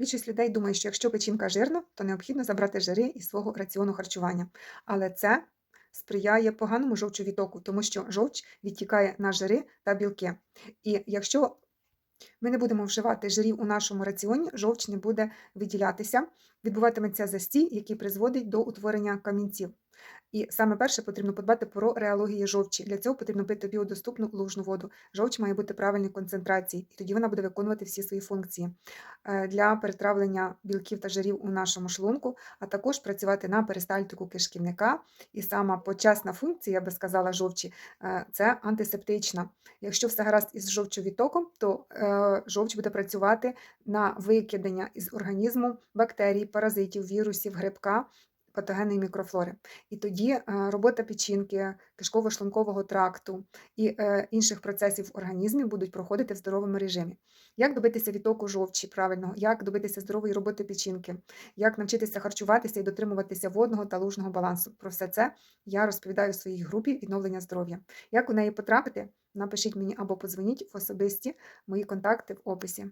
Більшість людей думає, що якщо печінка жирна, то необхідно забрати жири із свого раціону харчування. Але це сприяє поганому жовчовітоку, тому що жовч відтікає на жири та білки. І якщо ми не будемо вживати жирів у нашому раціоні, жовч не буде виділятися, відбуватиметься застій, який призводить до утворення камінців. І саме перше потрібно подбати про реологію жовчі. Для цього потрібно пити біодоступну лужну воду. Жовч має бути правильної концентрації, і тоді вона буде виконувати всі свої функції Е, для перетравлення білків та жирів у нашому шлунку, а також працювати на перистальтику кишківника. І сама почесна функція, я би сказала, жовчі е, це антисептична. Якщо все гаразд із жовчовідтоком, то е, жовч буде працювати на викидання із організму бактерій, паразитів, вірусів, грибка. Патогенної мікрофлори. І тоді е, робота печінки, кишково-шлункового тракту і е, інших процесів в організмі будуть проходити в здоровому режимі. Як добитися відтоку жовчі правильного, як добитися здорової роботи печінки, як навчитися харчуватися і дотримуватися водного та лужного балансу. Про все це я розповідаю в своїй групі відновлення здоров'я. Як у неї потрапити? Напишіть мені або подзвоніть в особисті мої контакти в описі.